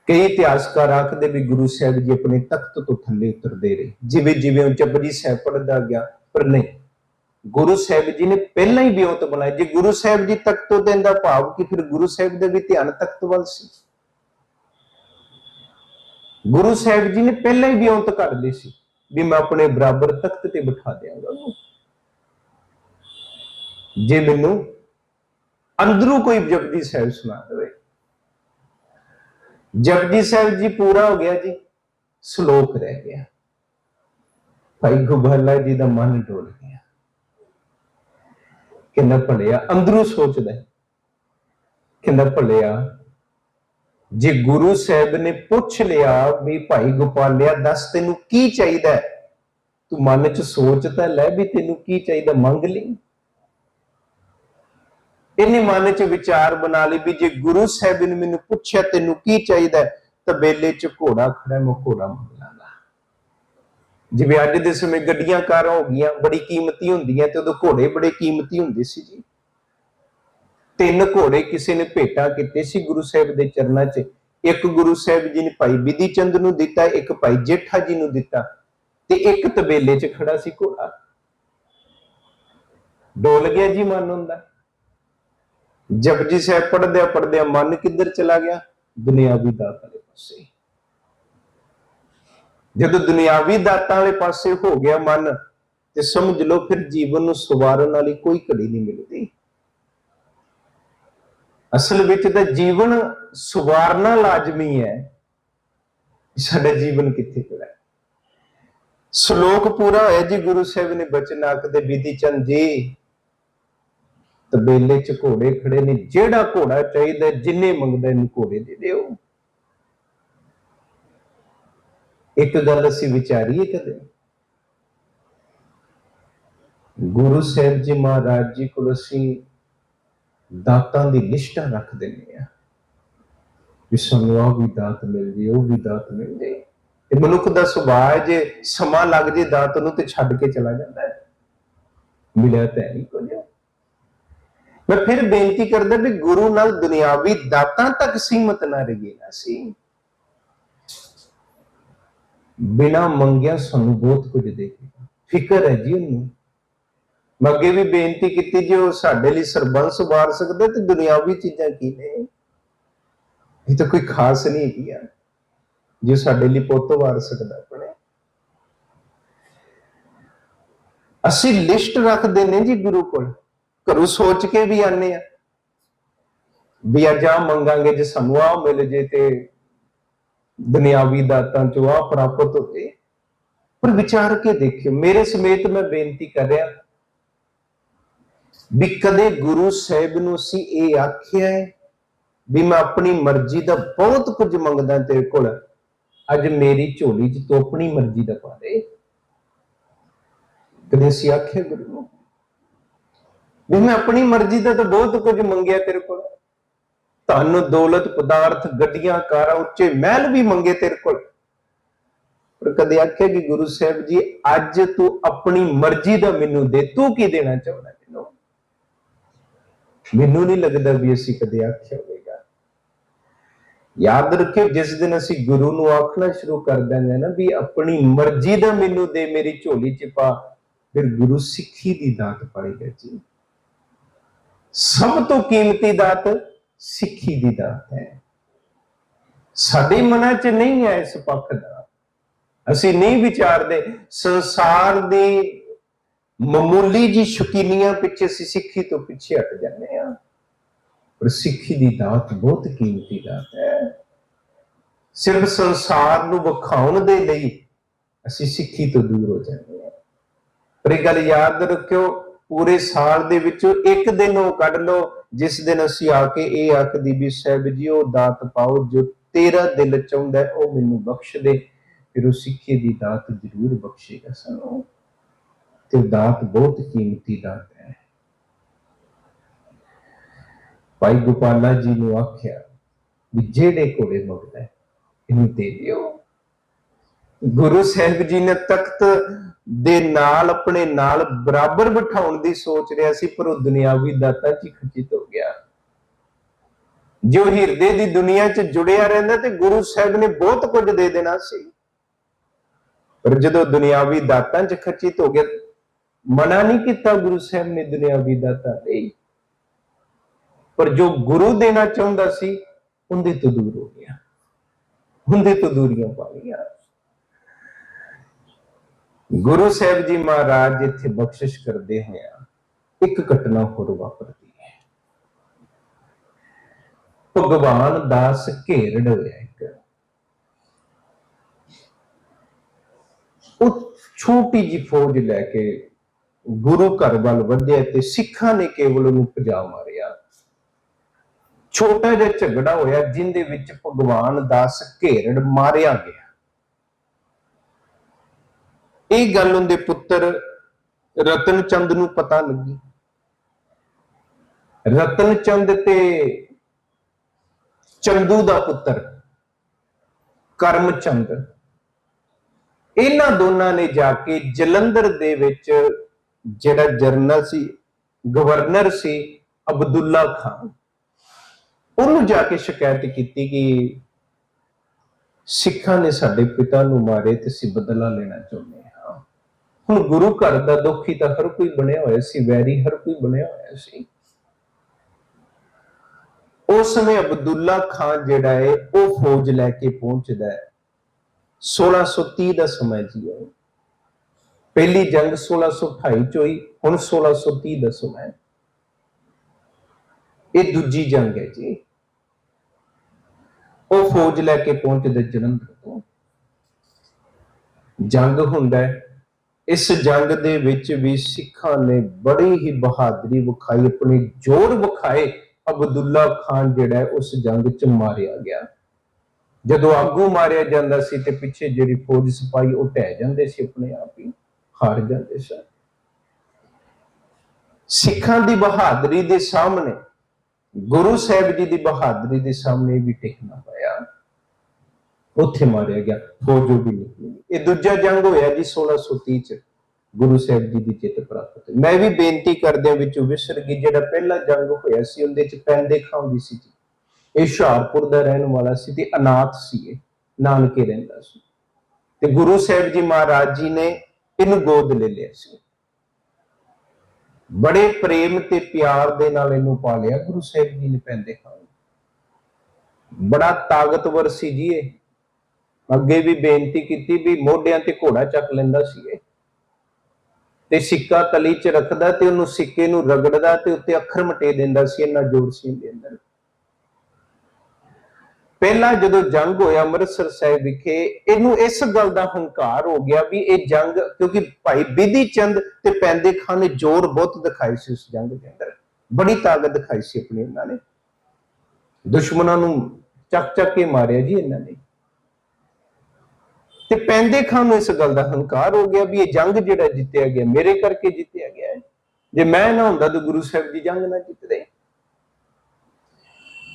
ਕਈ ਇਤਿਹਾਸਕਾਰ ਆਖਦੇ ਵੀ ਗੁਰੂ ਸਾਹਿਬ ਜੀ ਆਪਣੇ ਤਖਤ ਤੋਂ ਥੱਲੇ ਉਤਰਦੇ ਰਹੇ। ਜਿਵੇਂ ਜਿਵੇਂ ਉਹ ਜਪਜੀ ਸਾਹਿਬ ਪੜਦਾ ਗਿਆ, ਪਰ ਨਹੀਂ। ਗੁਰੂ ਸਾਹਿਬ ਜੀ ਨੇ ਪਹਿਲਾਂ ਹੀ ਵਿਉਂਤ ਬਣਾਇਆ ਜੇ ਗੁਰੂ ਸਾਹਿਬ ਜੀ ਤਖਤ ਤੋਂ ਦੇਣ ਦਾ ਭਾਵ ਕਿ, ਫਿਰ ਗੁਰੂ ਸਾਹਿਬ ਦੇ ਵੀ ਧਿਆਨ ਤਖਤ ਵੱਲ ਸੀ। ਗੁਰੂ ਸਾਹਿਬ ਜੀ ਨੇ ਪਹਿਲਾਂ ਹੀ ਵਿਉਂਤ ਕਰਦੇ ਸੀ, ਵੀ ਮੈਂ ਆਪਣੇ ਬਰਾਬਰ ਤਖਤ ਤੇ ਬਿਠਾ ਦਿਆਂਗਾ। ਉਹਨੂੰ ਜੇ ਮੈਨੂੰ ਅੰਦਰੋਂ ਕੋਈ ਜਪਜੀ ਸਾਹਿਬ ਸੁਣਾ ਦੇਵੇ। ਜਪਜੀ ਸਾਹਿਬ ਜੀ ਪੂਰਾ ਹੋ ਗਿਆ ਜੀ, ਸ਼ਲੋਕ ਰਹਿ ਗਿਆ। ਭਾਈ ਗੁਬਾਲਾ ਜੀ ਦਾ ਮਨ ਡੋਲ ਗਿਆ। ਕਹਿੰਦਾ ਭਲਿਆ ਅੰਦਰੋਂ ਸੋਚਦਾ ਹੈ। ਕਹਿੰਦਾ ਭਲਿਆ ਜੇ ਗੁਰੂ ਸਾਹਿਬ ਨੇ ਪੁੱਛ ਲਿਆ ਵੀ ਭਾਈ ਗੋਪਾਲਿਆ, ਦੱਸ ਤੈਨੂੰ ਕੀ ਚਾਹੀਦਾ ਤੂੰ ਮਨ 'ਚ ਸੋਚ ਤਾਂ ਲੈ ਵੀ ਤੈਨੂੰ ਕੀ ਚਾਹੀਦਾ, ਮੰਗ ਲਈ। ਇਹਨੇ ਮਨ 'ਚ ਵਿਚਾਰ ਬਣਾ ਲਈ ਵੀ ਜੇ ਗੁਰੂ ਸਾਹਿਬ ਨੇ ਮੈਨੂੰ ਪੁੱਛਿਆ ਤੈਨੂੰ ਕੀ ਚਾਹੀਦਾ ਹੈ, ਤਾਂ ਬੇਲੇ 'ਚ ਘੋੜਾ ਖੜਾ ਮੈਂ ਘੋੜਾ ਮੰਗ ਲਾਂਗਾ। ਜਿਵੇਂ ਅੱਜ ਦੇ ਸਮੇਂ ਗੱਡੀਆਂ ਕਾਰਾਂ ਹੋ ਗਈਆਂ ਬੜੀ ਕੀਮਤੀ ਹੁੰਦੀਆਂ ਤੇ ਉਦੋਂ ਘੋੜੇ ਬੜੇ ਕੀਮਤੀ ਹੁੰਦੇ ਸੀ ਜੀ। ਤਿੰਨ ਘੋੜੇ ਕਿਸੇ ਨੇ ਭੇਟਾ ਕੀਤੇ ਸੀ ਗੁਰੂ ਸਾਹਿਬ ਦੇ ਚਰਨਾਂ 'ਚ। ਇੱਕ ਗੁਰੂ ਸਾਹਿਬ ਜੀ ਨੇ ਭਾਈ ਬਿਧੀ ਚੰਦ ਨੂੰ ਦਿੱਤਾ ਇੱਕ ਭਾਈ ਜੇਠਾ ਜੀ ਨੂੰ ਦਿੱਤਾ ਤੇ ਇੱਕ ਤਬੇਲੇ 'ਚ ਖੜਾ ਸੀ ਘੋੜਾ। ਡੋਲ ਗਿਆ ਜੀ ਮਨ ਹੁੰਦਾ। ਜਪਜੀ ਸਾਹਿਬ ਪੜਦਿਆਂ ਪੜਦਿਆਂ ਮਨ ਕਿੱਧਰ ਚਲਾ ਗਿਆ? ਦੁਨਿਆਵੀ ਦਾਤ ਵਾਲੇ ਪਾਸੇ। ਜਦੋਂ ਦੁਨਿਆਵੀ ਦਾਤਾਂ ਵਾਲੇ ਪਾਸੇ ਹੋ ਗਿਆ ਮਨ, ਤੇ ਸਮਝ ਲਓ ਫਿਰ ਜੀਵਨ ਨੂੰ ਸਵਾਰਨ ਵਾਲੀ ਕੋਈ ਘੜੀ ਨਹੀਂ ਮਿਲਦੀ। ਅਸਲ ਵਿੱਚ ਤਾਂ ਜੀਵਨ ਸਵਾਰਨਾ ਲਾਜ਼ਮੀ ਹੈ। ਸਾਡਾ ਜੀਵਨ ਕਿੱਥੇ ਖੜਾ ਸ਼ਲੋਕ ਪੂਰਾ ਹੋਇਆ ਜੀ, ਗੁਰੂ ਸਾਹਿਬ ਨੇ ਬਚਨ ਆਖਦੇ ਬੀਦੀ ਚੰਦ ਜੀ ਤਬੇਲੇ ਚ ਘੋੜੇ ਖੜੇ ਨੇ, ਜਿਹੜਾ ਘੋੜਾ ਚਾਹੀਦਾ, ਜਿੰਨੇ ਮੰਗਦਾ ਇਹਨੂੰ ਘੋੜੇ ਦੇ ਦਿਓ। ਇੱਕ ਗੱਲ ਅਸੀਂ ਵਿਚਾਰੀਏ ਕਦੇ। ਗੁਰੂ ਸਾਹਿਬ ਜੀ ਮਹਾਰਾਜ ਜੀ ਕੋਲ ਅਸੀਂ ਦਾਤਾਂ ਦੀ ਲਿਸਟਾਂ ਰੱਖ ਦਿੰਦੇ ਆ ਵੀ ਸਾਨੂੰ ਆਹ ਵੀ ਦਾਤ ਮਿਲ ਜੇ, ਉਹ ਵੀ ਦਾਤ ਮਿਲ ਜੇ। ਇਹ ਮਨੁੱਖ ਦਾ ਸੁਭਾਅ ਹੈ, ਜੇ ਸਮਾਂ ਲੱਗ ਜੇ ਦਾਤ ਨੂੰ ਤੇ ਛੱਡ ਕੇ ਚਲਾ ਜਾਂਦਾ ਹੈ। ਮਿਲਿਆ ਤਾਂ ਨਹੀਂ ਕੁਝ। ਮੈਂ ਫਿਰ ਬੇਨਤੀ ਕਰਦਾ ਵੀ ਗੁਰੂ ਨਾਲ ਦੁਨਿਆਵੀ ਦਾਤਾਂ ਤੱਕ ਸੀਮਤ ਨਾ ਰਹੀਏ ਨਾ ਸੀ। ਬਿਨਾ ਮੰਗਿਆ ਸਾਨੂੰ ਬਹੁਤ ਕੁਝ ਦੇਗਾ ਫਿਕਰ ਹੈ ਜੀ ਉਹਨੂੰ। ਮੈਂ ਅੱਗੇ ਵੀ ਬੇਨਤੀ ਕੀਤੀ ਜੇ ਉਹ ਸਾਡੇ ਲਈ ਸਰਬੰਸ ਵਾਰ ਸਕਦਾ ਤੇ ਦੁਨਿਆਵੀ ਚੀਜ਼ਾਂ ਕੀ ਨੇ? ਇਹ ਤਾਂ ਕੋਈ ਖਾਸ ਨਹੀਂ ਹੈਗੀ ਆ ਜੋ ਸਾਡੇ ਲਈ ਪੁੱਤ ਵਾਰ ਸਕਦਾ ਆਪਣੇ। ਅਸੀਂ ਲਿਸਟ ਰੱਖਦੇ ਨੇ ਜੀ ਗੁਰੂ ਕੋਲ। ਘਰੋਂ ਸੋਚ ਕੇ ਵੀ ਆਨੇ ਆ। ਵੀ ਅੱਜ ਆ ਮੰਗਾਂਗੇ, ਜੇ ਸਾਨੂੰ ਆ ਮਿਲ ਜੇ ਤੇ ਦੁਨਿਆਵੀ ਦਾਤਾਂ ਚੋਂ ਆ ਪ੍ਰਾਪਤ ਹੋਵੇ। ਪਰ ਵਿਚਾਰ ਕੇ ਦੇਖਿਓ, ਮੇਰੇ ਸਮੇਤ ਮੈਂ ਬੇਨਤੀ ਕਰ ਰਿਹਾ ਵੀ ਕਦੇ ਗੁਰੂ ਸਾਹਿਬ ਨੂੰ ਅਸੀਂ ਇਹ ਆਖਿਆ ਹੈ ਵੀ ਮੈਂ ਆਪਣੀ ਮਰਜ਼ੀ ਦਾ ਬਹੁਤ ਕੁਝ ਮੰਗਦਾ ਤੇਰੇ ਕੋਲ, ਅੱਜ ਮੇਰੀ ਝੋਲੀ 'ਚ ਤੂੰ ਆਪਣੀ ਮਰਜ਼ੀ ਦਾ ਪਾ ਦੇ। ਕਦੇ ਅਸੀਂ ਆਖਿਆ ਗੁਰੂ ਨੂੰ? ਵੀ ਮੈਂ ਆਪਣੀ ਮਰਜ਼ੀ ਦਾ ਤਾਂ ਬਹੁਤ ਕੁਝ ਮੰਗਿਆ ਤੇਰੇ ਕੋਲ। ਧਨ ਦੌਲਤ, ਪਦਾਰਥ, ਗੱਡੀਆਂ, ਕਾਰਾਂ, ਉੱਚੇ ਮਹਿਲ ਵੀ ਮੰਗੇ ਤੇਰੇ ਕੋਲ। ਪਰ ਕਦੇ ਆਖਿਆ ਕਿ ਗੁਰੂ ਸਾਹਿਬ ਜੀ, ਅੱਜ ਤੂੰ ਆਪਣੀ ਮਰਜ਼ੀ ਦਾ ਮੈਨੂੰ ਦੇ। ਤੂੰ ਕੀ ਦੇਣਾ ਚਾਹੁੰਦਾ ਮੈਨੂੰ? ਮੈਨੂੰ ਨਹੀਂ ਲੱਗਦਾ ਵੀ ਅਸੀਂ ਕਦੇ ਆਖਿਆ ਹੋਵੇਗਾ। ਯਾਦ ਰੱਖਿਓ, ਜਿਸ ਦਿਨ ਅਸੀਂ ਗੁਰੂ ਨੂੰ ਆਖਣਾ ਸ਼ੁਰੂ ਕਰ ਦਾਂਗੇ ਨਾ ਵੀ ਆਪਣੀ ਮਰਜ਼ੀ ਦਾ ਮੈਨੂੰ ਦੇ, ਮੇਰੀ ਝੋਲੀ ਚ ਪਾ। ਫਿਰ ਗੁਰੂ ਸਿੱਖੀ ਦੀ ਦਾਤ ਪਾਏਗਾ ਜੀ। ਸਭ ਤੋਂ ਕੀਮਤੀ ਦਾਤ ਸਿੱਖੀ ਦੀ ਦਾਤ ਹੈ। ਸਾਡੇ ਮਨਾਂ 'ਚ ਨਹੀਂ ਹੈ ਇਸ ਪੱਖ ਦਾ। ਅਸੀਂ ਨਹੀਂ ਵਿਚਾਰਦੇ। ਸੰਸਾਰ ਦੀ ਮਾਮੂਲੀ ਜੀ ਸ਼ੁਕੀਨੀਆਂ ਪਿੱਛੇ ਅਸੀਂ ਸਿੱਖੀ ਤੋਂ ਪਿੱਛੇ ਹਟ ਜਾਂਦੇ ਆ ਪਰ ਸਿੱਖੀ ਦੀ ਦਾਤ ਬਹੁਤ ਕੀਮਤੀ ਦਾਤ ਹੈ। ਸਿਰਫ ਸੰਸਾਰ ਨੂੰ ਵਿਖਾਉਣ ਦੇ ਲਈ ਅਸੀਂ ਸਿੱਖੀ ਤੋਂ ਦੂਰ ਹੋ ਜਾਂਦੇ ਆ ਪਰ ਇਹ ਗੱਲ ਯਾਦ ਰੱਖਿਓ ਪੂਰੇ ਸਾਲ ਦੇ ਵਿੱਚੋਂ ਇੱਕ ਦਿਨ ਉਹ ਕੱਢ ਲਓ, ਜਿਸ ਦਿਨ ਅਸੀਂ ਆ ਕੇ ਇਹ ਆਖਦੀ ਵੀ ਸਾਹਿਬ ਜੀ, ਉਹ ਦਾਤ ਪਾਓ ਜੋ ਤੇਰਾ ਦਿਲ ਚਾਹੁੰਦਾ ਉਹ ਮੈਨੂੰ ਬਖਸ਼ ਦੇ। ਫਿਰ ਉਹ ਸਿੱਖੀ ਦੀ ਦਾਤ ਜ਼ਰੂਰ ਬਖਸ਼ੇਗਾ ਸਾਨੂੰ। ਤੇ ਦਾਤ ਬਹੁਤ ਕੀਮਤੀ ਦਾਤ ਹੈ। ਭਾਈ ਗੋਪਾਲਾ ਜੀ ਨੂੰ ਆਖਿਆ ਵੀ ਜਿਹੜੇ ਕੋਲੇ ਮੰਗਦਾ ਇਹਨੂੰ ਦੇ ਦਿਓ। ਗੁਰੂ ਸਾਹਿਬ ਜੀ ਨੇ ਤਖਤ ਦੇ ਨਾਲ, ਆਪਣੇ ਨਾਲ ਬਰਾਬਰ ਬਿਠਾਉਣ ਦੀ ਸੋਚ ਰਿਹਾ ਸੀ, ਪਰ ਉਹ ਦੁਨਿਆਵੀ ਦਾਤਾਂ 'ਚ ਹੀ ਖਚਿਤ ਹੋ ਗਿਆ। ਜੋ ਹਿਰਦੇ ਦੀ ਦੁਨੀਆ 'ਚ ਜੁੜਿਆ ਰਹਿੰਦਾ ਤੇ ਗੁਰੂ ਸਾਹਿਬ ਨੇ ਬਹੁਤ ਕੁਝ ਦੇ ਦੇਣਾ ਸੀ। ਪਰ ਜਦੋਂ ਦੁਨਿਆਵੀ ਦਾਤਾਂ 'ਚ ਖਚਿਤ ਹੋ ਗਿਆ, ਮਨਾ ਨਹੀਂ ਕੀਤਾ ਗੁਰੂ ਸਾਹਿਬ ਨੇ ਦੁਨਿਆਵੀ ਦਾਤਾਂ ਲਈ ਪਰ ਜੋ ਗੁਰੂ ਦੇਣਾ ਚਾਹੁੰਦਾ ਸੀ, ਉਹਦੇ ਤੋਂ ਦੂਰ ਹੋ ਗਿਆ। ਉਹਦੇ ਤੋਂ ਦੂਰੀਆਂ ਪਾ ਗਿਆ ਗੁਰੂ ਸਾਹਿਬ ਜੀ ਮਹਾਰਾਜ ਇੱਥੇ ਬਖਸ਼ਿਸ਼ ਕਰਦੇ ਹੋਇਆ ਇੱਕ ਘਟਨਾ ਹੋਰ ਵਾਪਰਦੀ ਹੈ। ਭਗਵਾਨ ਦਾਸ ਘੇਰੜ ਹੋਇਆ ਇੱਕ। ਉਹ ਛੋਟੀ ਜੀ ਫੌਜ ਲੈ ਕੇ ਗੁਰੂ ਘਰ ਵੱਲ ਵਧਿਆ ਤੇ ਸਿੱਖਾਂ ਨੇ ਕੇਵਲ ਉਹਨੂੰ ਭਜਾ ਮਾਰਿਆ। ਛੋਟਾ ਜਿਹਾ ਝਗੜਾ ਹੋਇਆ, ਜਿੰਦੇ ਵਿੱਚ ਭਗਵਾਨ ਦਾਸ ਘੇਰੜ ਮਾਰਿਆ ਗਿਆ। ਇਹ ਗੱਲ ਉਹਦੇ ਪੁੱਤਰ ਰਤਨ ਚੰਦ ਨੂੰ ਪਤਾ ਲੱਗੀ। ਰਤਨ ਚੰਦ ਤੇ ਚੰਦੂ ਦਾ ਪੁੱਤਰ ਕਰਮ ਚੰਦ ਇਹਨਾਂ ਦੋਨਾਂ ਨੇ ਜਾ ਕੇ ਜਲੰਧਰ ਦੇ ਵਿੱਚ ਜਿਹੜਾ ਜਰਨਲ ਸੀ, ਗਵਰਨਰ ਸੀ ਅਬਦੁੱਲਾ ਖਾਨ, ਉਹਨੂੰ ਜਾ ਕੇ ਸ਼ਿਕਾਇਤ ਕੀਤੀ ਕਿ ਸਿੱਖਾਂ ਨੇ ਸਾਡੇ ਪਿਤਾ ਨੂੰ ਮਾਰੇ ਤੇ ਅਸੀਂ ਬਦਲਾ ਲੈਣਾ ਚਾਹੁੰਦੇ ਹੁਣ ਗੁਰੂ ਘਰ ਦਾ ਦੁਖੀ ਤਾਂ ਹਰ ਕੋਈ ਬਣਿਆ ਹੋਇਆ ਸੀ, ਵੈਰੀ ਹਰ ਕੋਈ ਬਣਿਆ ਹੋਇਆ ਸੀ। ਉਸ ਸਮੇਂ ਅਬਦੁੱਲਾ ਖਾਨ ਜਿਹੜਾ ਹੈ, ਉਹ ਫੌਜ ਲੈ ਕੇ ਪਹੁੰਚਦਾ ਹੈ। 1630 ਦਾ ਸਮਾਂ ਜੀ ਹੈ ਪਹਿਲੀ ਜੰਗ 1628 ਚ ਹੋਈ, ਹੁਣ 1630 ਦਾ ਸਮਾਂ ਇਹ ਦੂਜੀ ਜੰਗ ਹੈ ਜੀ। ਉਹ ਫੌਜ ਲੈ ਕੇ ਪਹੁੰਚਦਾ ਜਲੰਧਰ ਤੋਂ। ਜੰਗ ਹੁੰਦਾ ਹੈ। ਇਸ ਜੰਗ ਦੇ ਵਿੱਚ ਵੀ ਸਿੱਖਾਂ ਨੇ ਬੜੀ ਹੀ ਬਹਾਦਰੀ ਵਿਖਾਈ, ਆਪਣੇ ਜੋਰ ਵਿਖਾਏ ਅਬਦੁੱਲਾ ਖਾਨ ਜਿਹੜਾ ਉਸ ਜੰਗ 'ਚ ਮਾਰਿਆ ਗਿਆ। ਜਦੋਂ ਆਗੂ ਮਾਰਿਆ ਜਾਂਦਾ ਸੀ ਤੇ ਪਿੱਛੇ ਜਿਹੜੀ ਫੌਜ ਸਿਪਾਹੀ ਉਹ ਢਹਿ ਜਾਂਦੇ ਸੀ, ਆਪਣੇ ਆਪ ਹੀ ਹਾਰ ਜਾਂਦੇ ਸਨ। ਸਿੱਖਾਂ ਦੀ ਬਹਾਦਰੀ ਦੇ ਸਾਹਮਣੇ, ਗੁਰੂ ਸਾਹਿਬ ਜੀ ਦੀ ਬਹਾਦਰੀ ਦੇ ਸਾਹਮਣੇ ਵੀ ਟਿਕਣਾ ਪਿਆ ਉੱਥੇ ਮਾਰਿਆ ਗਿਆ ਫੌਜੋ ਵੀ ਨਿਕਲੀ ਇਹ ਦੂਜਾ ਜੰਗ ਹੋਇਆ ਜੀ 1630 ਚ, ਗੁਰੂ ਸਾਹਿਬ ਜੀ ਦੀ ਜਿੱਤ ਪ੍ਰਾਪਤ ਮੈਂ ਵੀ ਬੇਨਤੀ ਕਰਦਿਆਂ ਵਿੱਚੋਂ ਵਿਸਰ ਗਈ ਜਿਹੜਾ ਪਹਿਲਾ ਜੰਗ ਹੋਇਆ ਸੀ, ਉਹਦੇ ਚ ਪੈਂਦੇ ਖਾਂਦੀ ਸੀ ਜੀ। ਇਹ ਹੁਸ਼ਿਆਰਪੁਰ ਦਾ ਰਹਿਣ ਵਾਲਾ ਸੀ ਤੇ ਅਨਾਥ ਸੀ ਇਹ, ਨਾਨਕੇ ਰਹਿੰਦਾ ਸੀ। ਤੇ ਗੁਰੂ ਸਾਹਿਬ ਜੀ ਮਹਾਰਾਜ ਜੀ ਨੇ ਇਹਨੂੰ ਗੋਦ ਲੈ ਲਿਆ ਸੀ। ਬੜੇ ਪ੍ਰੇਮ ਤੇ ਪਿਆਰ ਦੇ ਨਾਲ ਇਹਨੂੰ ਪਾਲਿਆ, ਗੁਰੂ ਸਾਹਿਬ ਜੀ ਨੇ ਪੈਂਦੇ ਖਾਂ। ਬੜਾ ਤਾਕਤਵਰ ਸੀ ਜੀ ਇਹ। ਅੱਗੇ ਵੀ ਬੇਨਤੀ ਕੀਤੀ ਵੀ ਮੋਢਿਆਂ ਤੇ ਘੋੜਾ ਚੱਕ ਲੈਂਦਾ ਸੀ ਇਹ। ਤੇ ਸਿੱਕਾ ਤਲੀ 'ਚ ਰੱਖਦਾ ਤੇ ਉਹਨੂੰ ਸਿੱਕੇ ਨੂੰ ਰਗੜਦਾ ਤੇ ਉੱਤੇ ਅੱਖਰ ਮਟੇ ਦਿੰਦਾ ਸੀ, ਇੰਨਾ ਜ਼ੋਰ ਸੀ ਇਹਦੇ ਅੰਦਰ। ਪਹਿਲਾਂ ਜਦੋਂ ਜੰਗ ਹੋਇਆ ਅੰਮ੍ਰਿਤਸਰ ਸਾਹਿਬ ਵਿਖੇ, ਇਹਨੂੰ ਇਸ ਗੱਲ ਦਾ ਹੰਕਾਰ ਹੋ ਗਿਆ ਵੀ ਇਹ ਜੰਗ, ਕਿਉਂਕਿ ਭਾਈ ਬਿਧੀ ਚੰਦ ਤੇ ਪੈਂਦੇ ਖਾਨ ਨੇ ਜ਼ੋਰ ਬਹੁਤ ਦਿਖਾਈ ਸੀ ਉਸ ਜੰਗ ਦੇ ਅੰਦਰ। ਬੜੀ ਤਾਕਤ ਦਿਖਾਈ ਸੀ ਆਪਣੀ ਇਹਨਾਂ ਨੇ। ਦੁਸ਼ਮਣਾਂ ਨੂੰ ਚੱਕ ਚੱਕ ਕੇ ਮਾਰਿਆ ਜੀ ਇਹਨਾਂ ਨੇ। ਤੇ ਪੈਂਦੇ ਖਾਨ ਨੂੰ ਇਸ ਗੱਲ ਦਾ ਹੰਕਾਰ ਹੋ ਗਿਆ ਵੀ ਇਹ ਜੰਗ ਜਿਹੜਾ ਜਿੱਤਿਆ ਗਿਆ, ਮੇਰੇ ਕਰਕੇ ਜਿੱਤਿਆ ਗਿਆ ਹੈ। ਜੇ ਮੈਂ ਨਾ ਹੁੰਦਾ ਤਾਂ ਗੁਰੂ ਸਾਹਿਬ ਜੀ ਜੰਗ ਨਾ ਜਿੱਤਦੇ।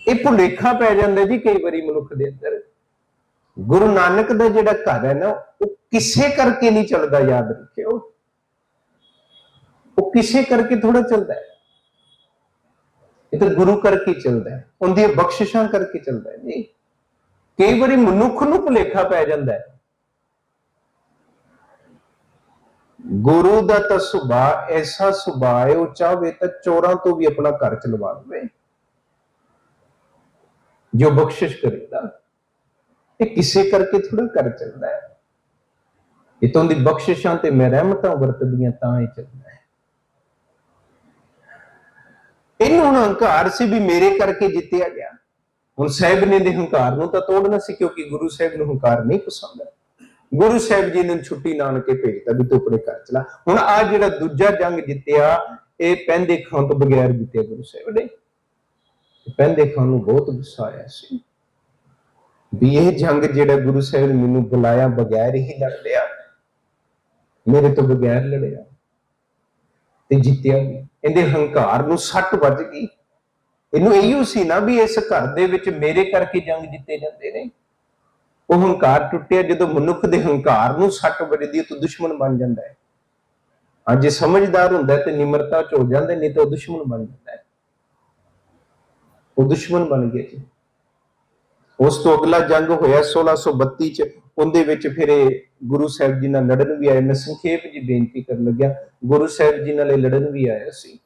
ਇਹ ਭੁਲੇਖਾ ਪੈ ਜਾਂਦਾ ਜੀ ਕਈ ਵਾਰੀ ਮਨੁੱਖ ਦੇ ਅੰਦਰ। ਗੁਰੂ ਨਾਨਕ ਦਾ ਜਿਹੜਾ ਘਰ ਹੈ ਨਾ, ਉਹ ਕਿਸੇ ਕਰਕੇ ਨਹੀਂ ਚੱਲਦਾ, ਯਾਦ ਰੱਖਿਓ। ਉਹ ਕਿਸੇ ਕਰਕੇ ਥੋੜਾ ਚੱਲਦਾ ਹੈ। ਇਹ ਤਾਂ ਗੁਰੂ ਕਰਕੇ ਚੱਲਦਾ ਹੈ, ਉਹਦੀਆਂ ਬਖਸ਼ਿਸ਼ਾਂ ਕਰਕੇ ਚੱਲਦਾ ਹੈ। ਜੀ ਕਈ ਵਾਰੀ ਮਨੁੱਖ ਨੂੰ ਭੁਲੇਖਾ ਪੈ ਜਾਂਦਾ ਹੈ। ਗੁਰੂ ਦਾ ਤਾਂ ਸੁਭਾਅ ਐਸਾ ਸੁਭਾਅ ਹੈ, ਉਹ ਚਾਹਵੇ ਤਾਂ ਚੋਰਾਂ ਤੋਂ ਵੀ ਆਪਣਾ ਘਰ ਚਲਵਾ ਲਵੇ। ਜੋ ਬਖਸ਼ਿਸ਼ ਕਰੇਗਾ, ਇਹ ਕਿਸੇ ਕਰਕੇ ਥੋੜਾ ਕਰ ਚੱਲਦਾ ਹੈ। ਇਹ ਤਾਂ ਉਹਦੀ ਬਖਸ਼ਿਸ਼ਾਂ ਤੇ ਮੈਂ ਮਹਿਰਮਤਾਂ ਵਰਤਦੀਆਂ ਤਾਂ ਇਹ ਚੱਲਦਾ ਹੈ। ਇਹਨੂੰ ਹੁਣ ਹੰਕਾਰ ਸੀ ਵੀ ਮੇਰੇ ਕਰਕੇ ਜਿੱਤਿਆ ਗਿਆ। ਹੁਣ ਸਾਹਿਬ ਨੇ ਦੇ ਹੰਕਾਰ ਨੂੰ ਤਾਂ ਤੋੜਨਾ ਸੀ, ਕਿਉਂਕਿ ਗੁਰੂ ਸਾਹਿਬ ਨੂੰ ਹੰਕਾਰ ਨਹੀਂ ਪਸੰਦ। ਹੈ ਗੁਰੂ ਸਾਹਿਬ ਜੀ ਨੇ ਛੁੱਟੀ ਨਾਨਕੇ ਭੇਜਤਾ ਵੀ ਤੂੰ ਆਪਣੇ ਘਰ ਚਲਾ। ਹੁਣ ਆ ਜਿਹੜਾ ਦੂਜਾ ਜੰਗ ਜਿੱਤਿਆ, ਇਹ ਪਹਿੰਦੇ ਖਾਂ ਤੋਂ ਬਗੈਰ ਜਿੱਤਿਆ ਗੁਰੂ ਸਾਹਿਬ ਨੇ। ਪਹਿੰਦੇ ਖਾਨ ਨੂੰ ਬਹੁਤ ਗੁੱਸਾ ਆਇਆ ਸੀ। ਵੀ ਇਹ ਜੰਗ ਜਿਹੜਾ ਗੁਰੂ ਸਾਹਿਬ ਨੇ ਮੈਨੂੰ ਬੁਲਾਇਆ ਬਗੈਰ ਹੀ ਲੜ ਲਿਆ, ਮੇਰੇ ਤੋਂ ਬਗੈਰ ਲੜਿਆ ਤੇ ਜਿੱਤਿਆ ਵੀ ਇਹਦੇ ਹੰਕਾਰ ਨੂੰ ਸੱਟ ਵੱਜ ਗਈ। ਇਹਨੂੰ ਇਹੋ ਸੀ ਨਾ ਵੀ ਇਸ ਘਰ ਦੇ ਵਿੱਚ ਮੇਰੇ ਕਰਕੇ ਜੰਗ ਜਿੱਤੇ ਜਾਂਦੇ ਨੇ। ਉਹ ਹੰਕਾਰ ਟੁੱਟਿਆ, ਜਦੋਂ ਮਨੁੱਖ ਦੇ ਹੰਕਾਰ ਨੂੰ ਸੱਟ ਵੱਜਦੀ ਹੈ ਤਾਂ ਦੁਸ਼ਮਣ ਬਣ ਜਾਂਦਾ ਹੈ। ਅੱਜ ਜੇ ਸਮਝਦਾਰ ਹੁੰਦਾ ਤੇ ਨਿਮਰਤਾ ਚ ਹੋ ਜਾਂਦਾ ਨਹੀਂ ਤਾਂ ਉਹ ਦੁਸ਼ਮਣ ਬਣ ਜਾਂਦਾ ਹੈ। ਉਹ ਦੁਸ਼ਮਣ ਬਣ ਗਿਆ ਜੀ। ਉਸ ਤੋਂ ਅਗਲਾ ਜੰਗ ਹੋਇਆ 1632 ਚ। ਉਹਦੇ ਵਿੱਚ ਫਿਰ ਇਹ ਗੁਰੂ ਸਾਹਿਬ ਜੀ ਨਾਲ ਲੜਨ ਵੀ ਆਏ। ਮੈਂ ਸੰਖੇਪ ਜੀ ਬੇਨਤੀ ਕਰਨ ਲੱਗਿਆ। ਗੁਰੂ ਸਾਹਿਬ ਜੀ ਨਾਲ ਲੜਨ ਵੀ ਆਇਆ ਸੀ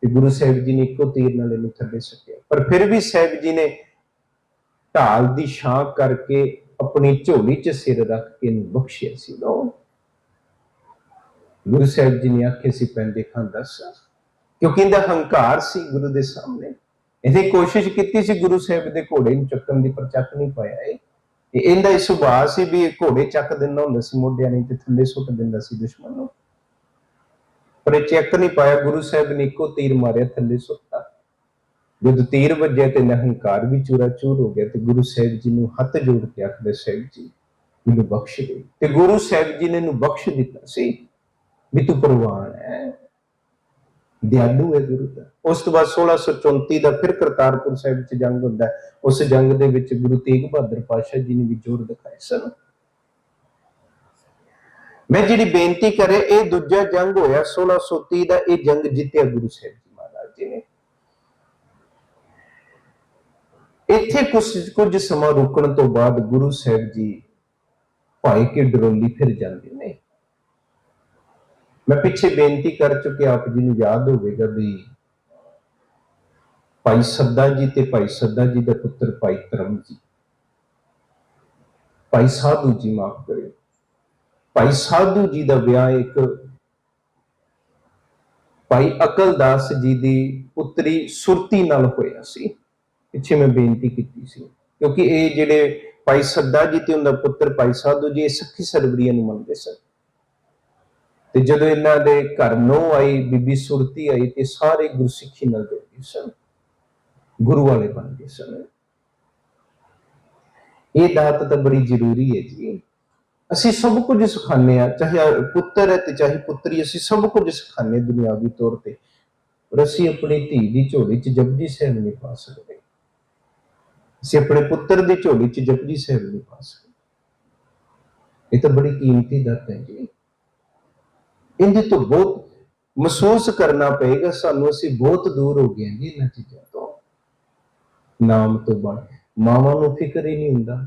ਤੇ ਗੁਰੂ ਸਾਹਿਬ ਜੀ ਨੇ ਇੱਕੋ ਤੀਰ ਨਾਲ ਇਹਨੂੰ ਥੱਲੇ ਸੱਟਿਆ। ਪਰ ਫਿਰ ਵੀ ਸਾਹਿਬ ਜੀ ਨੇ ਢਾਲ ਦੀ ਛਾਂ ਕਰਕੇ ਆਪਣੀ ਝੋਲੀ 'ਚ ਸਿਰ ਰੱਖ ਕੇ ਇਹਨੂੰ ਬਖਸ਼ਿਆ ਸੀ। ਲੋ ਗੁਰੂ ਸਾਹਿਬ ਜੀ ਨੇ ਆਖੇ ਸੀ ਪੈਂਦੇ ਖਾਂ ਦੱਸ। ਕਿਉਂਕਿ ਇਹਦਾ ਹੰਕਾਰ ਸੀ ਗੁਰੂ ਦੇ ਸਾਹਮਣੇ। ਇਹਨੇ ਕੋਸ਼ਿਸ਼ ਕੀਤੀ ਸੀ ਗੁਰੂ ਸਾਹਿਬ ਦੇ ਘੋੜੇ ਨੂੰ ਚੱਕਣ ਦੀ, ਪਰ ਚੱਕ ਨਹੀਂ ਪਾਇਆ ਇਹ। ਇਹਦਾ ਇਹ ਸੁਭਾਅ ਸੀ ਵੀ ਇਹ ਘੋੜੇ ਚੱਕ ਦਿੰਦਾ ਹੁੰਦਾ ਸੀ, ਮੋਢਿਆਂ ਨਹੀਂ ਤੇ ਥੱਲੇ ਸੁੱਟ ਦਿੰਦਾ ਸੀ ਦੁਸ਼ਮਣ ਨੂੰ। ਪਰ ਇਹ ਚੱਕ ਨਹੀਂ ਪਾਇਆ। ਗੁਰੂ ਸਾਹਿਬ ਨੇ ਇੱਕੋ ਤੀਰ ਮਾਰਿਆ, ਥੱਲੇ ਸੁੱਟਤਾ। ਜਦੋਂ ਤੀਰ ਵੱਜਿਆ ਤੇ ਹੰਕਾਰ ਵੀ ਚੂਰਾ ਚੂਰ ਹੋ ਗਿਆ ਤੇ ਗੁਰੂ ਸਾਹਿਬ ਜੀ ਨੂੰ ਹੱਥ ਜੋੜ ਕੇ ਆਖਦੇ, ਸਾਹਿਬ ਜੀ, ਮੈਨੂੰ ਬਖਸ਼ ਦੇ ਤੇ ਗੁਰੂ ਸਾਹਿਬ ਜੀ ਨੇ ਇਹਨੂੰ ਬਖਸ਼ ਦਿੱਤਾ ਸੀ ਵੀ ਤੂੰ ਪ੍ਰਵਾਨ ਹੈ। ਦਿਆਲੂ ਹੈ ਗੁਰੂ ਦਾ ਉਸ ਤੋਂ ਬਾਅਦ 1634 ਦਾ ਫਿਰ ਕਰਤਾਰਪੁਰ ਸਾਹਿਬ ਚ ਜੰਗ ਹੁੰਦਾ ਉਸ ਜੰਗ ਦੇ ਵਿੱਚ ਗੁਰੂ ਤੇਗ ਬਹਾਦਰ ਪਾਤਸ਼ਾਹ ਜੀ ਨੇ ਵੀ ਜ਼ੋਰ ਦਿਖਾਇਆ ਸਨ ਮੈਂ ਜਿਹੜੀ ਬੇਨਤੀ ਕਰੇ, ਇਹ ਦੂਜਾ ਜੰਗ ਹੋਇਆ 1630 ਦਾ, ਇਹ ਜੰਗ ਜਿੱਤਿਆ ਗੁਰੂ ਸਾਹਿਬ ਜੀ ਮਹਾਰਾਜ ਜੀ ਨੇ ਇੱਥੇ ਕੁਝ ਕੁਝ ਸਮਾਂ ਰੁਕਣ ਤੋਂ ਬਾਅਦ ਗੁਰੂ ਸਾਹਿਬ ਜੀ ਭਾਈ ਕੇ ਡਰੋਲੀ ਫਿਰ ਜਾਂਦੇ ਨੇ। ਮੈਂ ਪਿੱਛੇ ਬੇਨਤੀ ਕਰ ਚੁੱਕਿਆ, ਆਪ ਜੀ ਨੂੰ ਯਾਦ ਹੋਵੇਗਾ ਵੀ ਭਾਈ ਸੱਦਾ ਜੀ ਤੇ ਭਾਈ ਸੱਦਾ ਜੀ ਦਾ ਪੁੱਤਰ ਭਾਈ ਧਰਮ ਜੀ। ਭਾਈ ਸਾਧੂ ਜੀ ਮਾਫ ਕਰਿਓ। ਭਾਈ ਸਾਧੂ ਜੀ ਦਾ ਵਿਆਹ ਇੱਕ ਭਾਈ ਅਕਲਦਾਸ ਜੀ ਦੀ ਪੁੱਤਰੀ ਸੁਰਤੀ ਨਾਲ ਹੋਇਆ ਸੀ। ਪਿੱਛੇ ਮੈਂ ਬੇਨਤੀ ਕੀਤੀ ਸੀ। ਕਿਉਂਕਿ ਇਹ ਜਿਹੜੇ ਭਾਈ ਸੱਦਾ ਜੀ ਤੇ ਉਹਨਾਂ ਪੁੱਤਰ ਭਾਈ ਸਾਧੂ ਜੀ, ਇਹ ਸੱਖੀ ਸਰਬਰੀਆਂ ਨੂੰ ਮੰਨਦੇ ਸਨ। ਤੇ ਜਦੋਂ ਇਹਨਾਂ ਦੇ ਘਰ ਨੋ ਆਈ, ਬੀਬੀ ਸੁਰਤੀ ਆਈ ਤੇ ਸਾਰੇ ਗੁਰਸਿੱਖੀ ਨਾਲ ਜੁੜ ਗਏ ਸਨ। ਗੁਰੂ ਵਾਲੇ ਬਣ ਗਏ ਸਨ। ਇਹ ਦਾਤ ਤਾਂ ਬੜੀ ਜ਼ਰੂਰੀ ਹੈ ਜੀ। ਅਸੀਂ ਸਭ ਕੁਝ ਸਿਖਾਉਂਦੇ ਆ ਚਾਹੇ ਪੁੱਤਰ ਹੈ ਤੇ ਚਾਹੇ ਪੁੱਤਰੀ, ਅਸੀਂ ਸਭ ਕੁਝ ਸਿਖਾਉਂਦੇ ਦੁਨਿਆਵੀ ਤੌਰ ਤੇ। ਪਰ ਅਸੀਂ ਆਪਣੀ ਧੀ ਦੀ ਝੋਲੀ 'ਚ ਜਪਜੀ ਸਾਹਿਬ ਨਹੀਂ ਪਾ ਸਕਦੇ। ਅਸੀਂ ਆਪਣੇ ਪੁੱਤਰ ਦੀ ਝੋਲੀ 'ਚ ਜਪਜੀ ਸਾਹਿਬ ਨੂੰ ਪਾ ਸਕਦੇ ਇਹ ਤਾਂ ਬੜੀ ਕੀਮਤੀ ਦਾਤ ਹੈ ਜੀ। ਇਹਦੇ ਤੋਂ ਬਹੁਤ ਮਹਿਸੂਸ ਕਰਨਾ ਪਏਗਾ, ਸਾਨੂੰ ਅਸੀਂ ਬਹੁਤ ਦੂਰ ਹੋ ਗਏ ਜੀ ਇਹਨਾਂ ਚੀਜ਼ਾਂ ਤੋਂ। ਨਾਮ ਤੋਂ ਬਾਅਦ ਮਾਵਾਂ ਨੂੰ ਫਿਕਰ ਹੀ ਨਹੀਂ ਹੁੰਦਾ।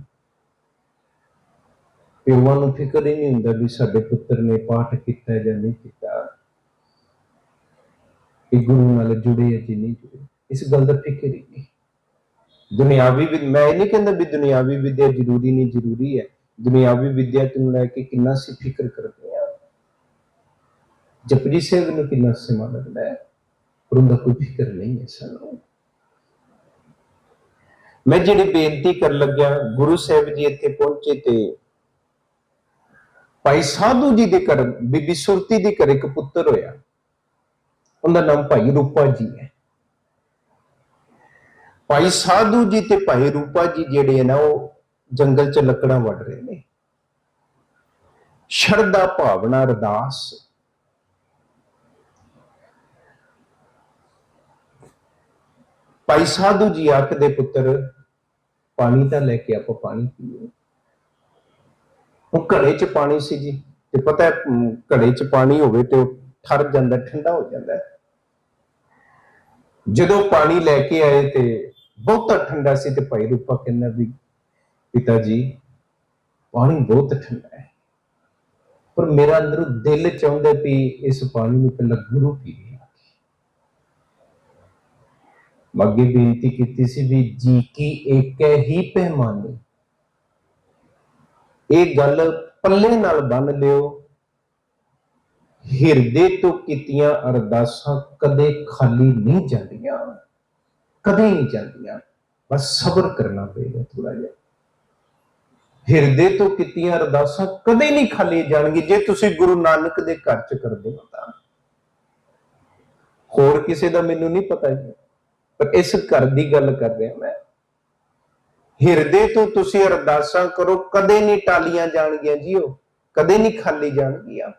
ਪਿਓਾਂ ਨੂੰ ਫਿਕਰ ਹੀ ਨਹੀਂ ਹੁੰਦਾ ਵੀ ਸਾਡੇ ਪੁੱਤਰ ਨੇ ਪਾਠ ਕੀਤਾ ਜਾਂ ਨਹੀਂ ਕੀਤਾ। ਇਹ ਗੁਰੂ ਨਾਲ ਜੁੜੇ ਜਾਂ ਨਹੀਂ ਜੁੜੇ। ਇਸ ਗੱਲ ਦਾ ਫਿਕਰ ਹੀ ਨਹੀਂ। ਦੁਨਿਆਵੀ ਵਿਦ, ਮੈਂ ਇਹ ਨਹੀਂ ਕਹਿੰਦਾ ਵੀ ਦੁਨਿਆਵੀ ਵਿਦਿਆ ਜ਼ਰੂਰੀ ਨਹੀਂ, ਜ਼ਰੂਰੀ ਹੈ। ਦੁਨਿਆਵੀ ਵਿਦਿਆ ਨੂੰ ਲੈ ਕੇ ਕਿੰਨਾ ਸੀ ਫਿਕਰ ਕਰਦੇ ਆ ਜਪਜੀ ਸਾਹਿਬ ਨੂੰ ਕਿੰਨਾ ਸਮਾਂ ਲੱਗਦਾ ਹੈ। ਪਰ ਉਹਦਾ ਕੋਈ ਫਿਕਰ ਨਹੀਂ ਹੈ ਸਾਨੂੰ। ਮੈਂ ਜਿਹੜੀ ਬੇਨਤੀ ਕਰਨ ਲੱਗਿਆ, ਗੁਰੂ ਸਾਹਿਬ ਜੀ ਇੱਥੇ ਪਹੁੰਚੇ ਤੇ ਭਾਈ ਸਾਧੂ ਜੀ ਦੇ ਘਰ, ਬੀਬੀ ਸੁਰਤੀ ਦੇ ਘਰ ਇੱਕ ਪੁੱਤਰ ਹੋਇਆ। ਉਹਦਾ ਨਾਮ ਭਾਈ ਰੂਪਾ ਜੀ ਹੈ। ਭਾਈ ਸਾਧੂ ਜੀ ਤੇ ਭਾਈ ਰੂਪਾ ਜੀ ਜਿਹੜੇ ਨੇ ਉਹ ਜੰਗਲ 'ਚ ਲੱਕੜਾਂ ਵੱਢ ਰਹੇ ਨੇ। ਸ਼ਰਧਾ ਭਾਵਨਾ ਅਰਦਾਸ। ਭਾਈ ਸਾਧੂ ਜੀ ਆਖਦੇ ਪੁੱਤਰ, ਪਾਣੀ ਤਾਂ ਲੈ ਕੇ ਆਪਾਂ ਪਾਣੀ ਪੀਓ। ਉਹ ਘੜੇ 'ਚ ਪਾਣੀ ਸੀ ਜੀ, ਤੇ ਪਤਾ ਹੈ ਘੜੇ 'ਚ ਪਾਣੀ ਹੋਵੇ ਤੇ ਉਹ ਠਰ ਜਾਂਦਾ, ਠੰਡਾ ਹੋ ਜਾਂਦਾ। ਜਦੋਂ ਪਾਣੀ ਲੈ ਕੇ ਆਏ ਤੇ ਬਹੁਤਾ ਠੰਡਾ ਸੀ ਤੇ ਭਾਈ ਰੂਪਾ ਕਹਿੰਦਾ ਵੀ ਪਿਤਾ ਜੀ ਪਾਣੀ ਬਹੁਤ ਠੰਡਾ ਹੈ। ਪਰ ਮੇਰਾ ਅੰਦਰੋਂ ਦਿਲ ਚਾਹੁੰਦਾ ਵੀ ਇਸ ਪਾਣੀ ਨੂੰ ਪਹਿਲਾਂ ਗੁਰੂ ਪੀਵੇ ਅੱਗੇ ਬੇਨਤੀ ਕੀਤੀ ਸੀ ਵੀ ਜੀ ਕੀ ਇੱਕ ਹੀ ਪੈਮਾਨੇ। ਇਹ ਗੱਲ ਪੱਲੇ ਨਾਲ ਬੰਨ ਲਿਓ। ਹਿਰਦੇ ਤੋਂ ਕੀਤੀਆਂ ਅਰਦਾਸਾਂ ਕਦੇ ਖਾਲੀ ਨਹੀਂ ਜਾਂਦੀਆਂ। ਕਦੇ ਨਹੀਂ ਜਾਂਦੀਆਂ ਬਸ ਸਬਰ ਕਰਨਾ ਪਏਗਾ ਥੋੜਾ ਜਿਹਾ। ਹਿਰਦੇ ਤੋਂ ਕੀਤੀਆਂ ਅਰਦਾਸਾਂ ਕਦੇ ਨਹੀਂ ਖਾਲੀ ਜਾਣਗੀ ਜੇ ਤੁਸੀਂ ਗੁਰੂ ਨਾਨਕ ਦੇ ਘਰ ਚ ਕਰਦੇ ਹੋ ਤਾਂ। ਹੋਰ ਕਿਸੇ ਦਾ ਮੈਨੂੰ ਨਹੀਂ ਪਤਾ ਜੀ। ਪਰ ਇਸ ਘਰ ਦੀ ਗੱਲ ਕਰ ਰਿਹਾ ਮੈਂ। ਹਿਰਦੇ ਤੋਂ ਤੁਸੀਂ ਅਰਦਾਸਾਂ ਕਰੋ, ਕਦੇ ਨਹੀਂ ਟਾਲੀਆਂ ਜਾਣਗੀਆਂ ਜੀ ਉਹ ਕਦੇ ਨਹੀਂ ਖਾਲੀ ਜਾਣਗੀਆਂ।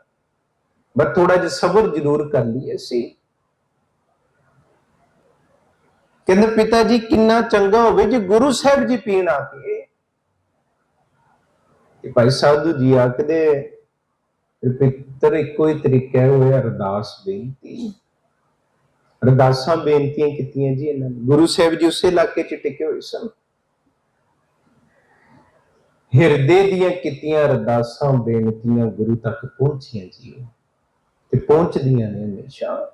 ਬਸ ਥੋੜਾ ਜਿਹਾ ਸਬਰ ਜ਼ਰੂਰ ਕਰ ਲਈਏ ਸੀ ਕਹਿੰਦੇ ਪਿਤਾ ਜੀ, ਕਿੰਨਾ ਚੰਗਾ ਹੋਵੇ ਜੇ ਗੁਰੂ ਸਾਹਿਬ ਜੀ ਪੀਣ ਆ ਕੇ। ਤੇ ਭਾਈ ਸਾਧੂ ਜੀ ਆਖਦੇ ਵੀ ਇੱਕੋ ਹੀ ਤਰੀਕਾ ਹੈ ਉਹ ਅਰਦਾਸ ਬੇਨਤੀ। ਅਰਦਾਸਾਂ ਬੇਨਤੀਆਂ ਕੀਤੀਆਂ ਜੀ ਇਹਨਾਂ ਨੇ। ਗੁਰੂ ਸਾਹਿਬ ਜੀ ਉਸੇ ਇਲਾਕੇ 'ਚ ਟਿਕੇ ਹੋਏ ਸਨ। ਹਿਰਦੇ ਦੀਆਂ ਕੀਤੀਆਂ ਅਰਦਾਸਾਂ, ਬੇਨਤੀਆਂ ਗੁਰੂ ਤੱਕ ਪਹੁੰਚੀਆਂ ਜੀ ਤੇ ਪਹੁੰਚਦੀਆਂ ਨੇ ਹਮੇਸ਼ਾ।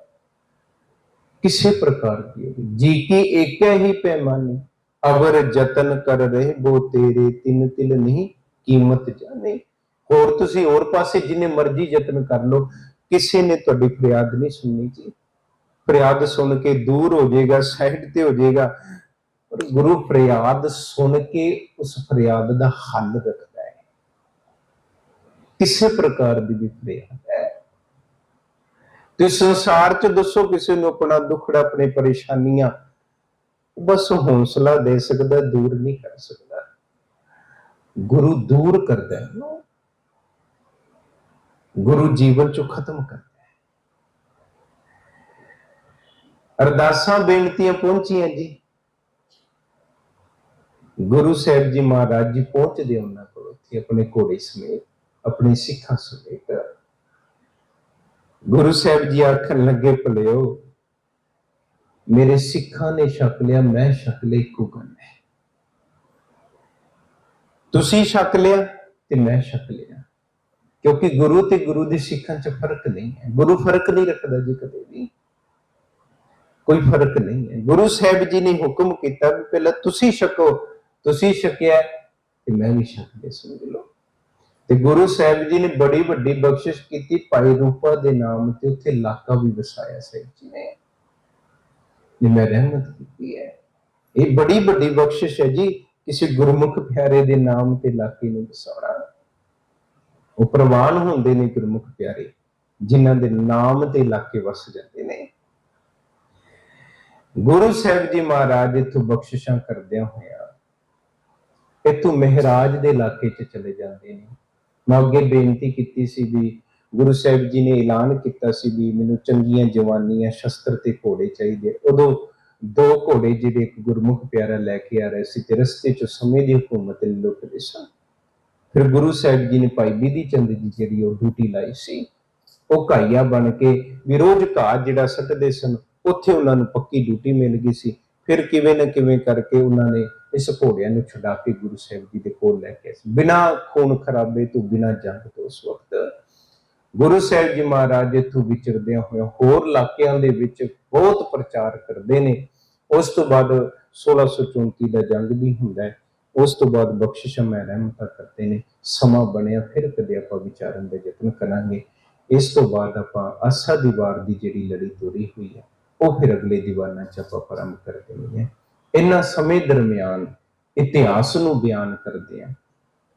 ਕਿਸੇ ਪ੍ਰਕਾਰ ਦੀ ਹੋਵੇ। ਜੀ ਕੀ ਏਕੈ ਹੀ ਪੈਮਾਨੇ, ਅਵਰ ਜਤਨ ਕਰ ਰਹੇ ਬੋ ਤੇਰੇ ਤਿੰਨ ਤਿਲ ਕੀਮਤ ਜਾਣੇ। ਹੋਰ ਤੁਸੀਂ ਹੋਰ ਪਾਸੇ ਜਿੰਨੇ ਮਰਜ਼ੀ ਯਤਨ ਕਰ ਲਓ, ਕਿਸੇ ਨੇ ਤੁਹਾਡੀ ਫਰਿਆਦ ਨਹੀਂ ਸੁਣਨੀ ਜੀ। ਫਰਿਆਦ ਸੁਣ ਕੇ ਦੂਰ ਹੋ ਜਾਏਗਾ ਸਾਈਡ ਤੇ ਹੋ ਜਾਏਗਾ, ਪਰ ਗੁਰੂ ਫਰਿਆਦ ਸੁਣ ਕੇ ਉਸ ਫਰਿਆਦ ਦਾ ਹੱਲ ਰੱਖਦਾ ਹੈ। ਕਿਸੇ ਪ੍ਰਕਾਰ ਦੀ ਵੀ ਫਰਿਆਦ ਹੈ। ਤੇ ਸੰਸਾਰ 'ਚ ਦੱਸੋ ਕਿਸੇ ਨੂੰ ਆਪਣਾ ਦੁੱਖੜਾ ਆਪਣੇ ਪਰੇਸ਼ਾਨੀਆਂ। ਬਸ ਹੌਸਲਾ ਦੇ ਸਕਦਾ, ਦੂਰ ਨਹੀਂ ਕਰ ਸਕਦਾ। ਗੁਰੂ ਦੂਰ ਕਰਦਾ ਹੈ। ਗੁਰੂ ਜੀਵਨ ਚੋਂ ਖਤਮ ਕਰਦਾ ਅਰਦਾਸਾਂ, ਬੇਨਤੀਆਂ ਪਹੁੰਚੀਆਂ ਜੀ। ਗੁਰੂ ਸਾਹਿਬ ਜੀ ਮਹਾਰਾਜ ਜੀ ਪਹੁੰਚਦੇ ਉਹਨਾਂ ਕੋਲ, ਉੱਥੇ ਆਪਣੇ ਘੋੜੇ ਸਮੇਤ, ਆਪਣੇ ਸਿੱਖਾਂ ਸਮੇਤ। ਗੁਰੂ ਸਾਹਿਬ ਜੀ ਆਖਣ ਲੱਗੇ, ਭਲਿਓ, ਮੇਰੇ ਸਿੱਖਾਂ ਨੇ ਛਕ ਲਿਆ, ਮੈਂ ਛਕ ਲਿਆ, ਇੱਕੋ ਗੱਲ ਹੈ। ਤੁਸੀਂ ਛਕ ਲਿਆ ਤੇ ਮੈਂ ਛਕ ਲਿਆ। ਕਿਉਂਕਿ ਗੁਰੂ ਤੇ ਗੁਰੂ ਦੇ ਸਿੱਖਾਂ 'ਚ ਫ਼ਰਕ ਨਹੀਂ ਹੈ। ਗੁਰੂ ਫ਼ਰਕ ਨਹੀਂ ਰੱਖਦਾ ਜੀ ਕਦੇ ਵੀ। ਕੋਈ ਫ਼ਰਕ ਨਹੀਂ ਹੈ। ਗੁਰੂ ਸਾਹਿਬ ਜੀ ਨੇ ਹੁਕਮ ਕੀਤਾ ਵੀ ਪਹਿਲਾਂ ਤੁਸੀਂ ਛਕੋ, ਤੁਸੀਂ ਛਕਿਆ ਤੇ ਮੈਂ ਵੀ ਛਕ ਲਿਆ, ਸਮਝ ਲਓ। ਤੇ ਗੁਰੂ ਸਾਹਿਬ ਜੀ ਨੇ ਬੜੀ ਵੱਡੀ ਬਖਸ਼ਿਸ਼ ਕੀਤੀ ਭਾਈ ਰੂਪਾ ਦੇ ਨਾਮ ਤੇ, ਉੱਥੇ ਇਲਾਕਾ ਵੀ ਵਸਾਇਆ ਸਾਹਿਬ ਜੀ ਨੇ। ਨੇ ਰਹਿਮਤ ਕੀਤੀ ਹੈ। ਇਹ ਬੜੀ ਵੱਡੀ ਬਖਸ਼ਿਸ਼ ਹੈ ਜੀ, ਕਿਸੇ ਗੁਰਮੁਖ ਪਿਆਰੇ ਦੇ ਨਾਮ ਤੇ ਇਲਾਕੇ ਨੂੰ ਵਸਾਉਣਾ। ਉਹ ਪ੍ਰਵਾਨ ਹੁੰਦੇ ਨੇ ਗੁਰਮੁਖ ਪਿਆਰੇ, ਜਿਨ੍ਹਾਂ ਦੇ ਨਾਮ ਤੇ ਇਲਾਕੇ ਵਸ ਜਾਂਦੇ ਨੇ। ਗੁਰੂ ਸਾਹਿਬ ਜੀ ਮਹਾਰਾਜ ਇਥੋਂ ਬਖਸ਼ਿਸ਼ਾਂ ਕਰਦਿਆਂ ਹੋਇਆ, ਇਥੋਂ ਮਹਿਰਾਜ ਦੇ ਇਲਾਕੇ 'ਚ ਚਲੇ ਜਾਂਦੇ ਨੇ। ਮੈਂ ਅੱਗੇ ਬੇਨਤੀ ਕੀਤੀ ਸੀ ਵੀ ਗੁਰੂ ਸਾਹਿਬ ਜੀ ਨੇ ਐਲਾਨ ਕੀਤਾ ਸੀ ਵੀ ਮੈਨੂੰ ਚੰਗੀਆਂ ਜਵਾਨੀਆਂ ਸ਼ਸਤਰ ਤੇ ਘੋੜੇ ਚਾਹੀਦੇ। ਉਦੋਂ ਦੋ ਘੋੜੇ ਜਿਹੜੇ ਇੱਕ ਗੁਰਮੁਖ ਪਿਆਰਾ ਲੈ ਕੇ ਆ ਰਹੇ ਸੀ ਤੇ ਰਸਤੇ 'ਚ ਸਮੇਂ ਦੀ ਹਕੂਮਤ ਨੇ ਲੁੱਟਦੇ ਸਨ। ਫਿਰ ਗੁਰੂ ਸਾਹਿਬ ਜੀ ਨੇ ਭਾਈ ਬਿਧੀ ਚੰਦ ਜੀ ਜਿਹੜੀ ਉਹ ਡਿਊਟੀ ਲਾਈ ਸੀ, ਉਹ ਘਾਈਆ ਬਣ ਕੇ ਵਿਰੋਧ ਘਾਟ ਜਿਹੜਾ ਸੱਟਦੇ ਸਨ, ਉੱਥੇ ਉਹਨਾਂ ਨੂੰ ਪੱਕੀ ਡਿਊਟੀ ਮਿਲ ਗਈ ਸੀ। ਫਿਰ ਕਿਵੇਂ ਨਾ ਕਿਵੇਂ ਕਰਕੇ ਉਹਨਾਂ ਨੇ ਇਸ ਘੋੜਿਆਂ ਨੂੰ ਛੁਡਾ ਕੇ ਗੁਰੂ ਸਾਹਿਬ ਜੀ ਦੇ ਕੋਲ ਲੈ ਕੇ ਆਏ ਬਿਨਾਂ ਖੂਨ ਖਰਾਬੇ ਤੋਂ, ਬਿਨਾਂ ਜੰਗ ਤੋਂ ਉਸ ਵਕਤ ਗੁਰੂ ਸਾਹਿਬ ਜੀ ਮਹਾਰਾਜ ਇੱਥੋਂ ਵਿਚਰਦਿਆਂ ਹੋਇਆ ਹੋਰ ਇਲਾਕਿਆਂ ਦੇ ਵਿੱਚ ਬਹੁਤ ਪ੍ਰਚਾਰ ਕਰਦੇ ਨੇ। ਉਸ ਤੋਂ ਬਾਅਦ 1634 ਦਾ ਜੰਗ ਵੀ ਹੁੰਦਾ ਹੈ। ਉਸ ਤੋਂ ਬਾਅਦ ਬਖਸ਼ਿਸ਼ਾਂ ਮੈਂ ਰਹਿਮਤਾਂ ਕਰਦੇ ਨੇ। ਸਮਾਂ ਬਣਿਆ, ਫਿਰ ਕਦੇ ਆਪਾਂ ਵਿਚਾਰਨ ਦੇ ਯਤਨ ਕਰਾਂਗੇ। ਇਸ ਤੋਂ ਬਾਅਦ ਆਪਾਂ ਆਸਾ ਦੀਵਾਰ ਦੀ ਜਿਹੜੀ ਲੜੀ ਤੋਰੀ ਹੋਈ ਹੈ, ਉਹ ਫਿਰ ਅਗਲੇ ਦੀਵਾਨਾਂ ਚ ਆਪਾਂ ਪ੍ਰਾਰੰਭ ਕਰ ਦੇਣੀ ਹੈ ਇਹਨਾਂ ਸਮੇਂ ਦਰਮਿਆਨ ਇਤਿਹਾਸ ਨੂੰ ਬਿਆਨ ਕਰਦੇ ਆ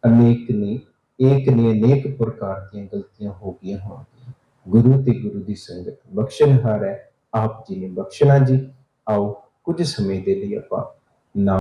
ਅਨੇਕ ਨੇ, ਏਕ ਨੇ ਅਨੇਕ ਪ੍ਰਕਾਰ ਦੀਆਂ ਗਲਤੀਆਂ ਹੋ ਗਈਆਂ ਹੋਣਗੀਆਂ। ਗੁਰੂ ਤੇ ਗੁਰੂ ਦੀ ਸੰਗਤ ਬਖਸ਼ਣਹਾਰ ਹੈ। ਆਪ ਜੀ ਨੇ ਬਖਸ਼ਣਾ ਜੀ। ਆਓ ਕੁਝ ਸਮੇਂ ਦੇ ਲਈ ਆਪਾਂ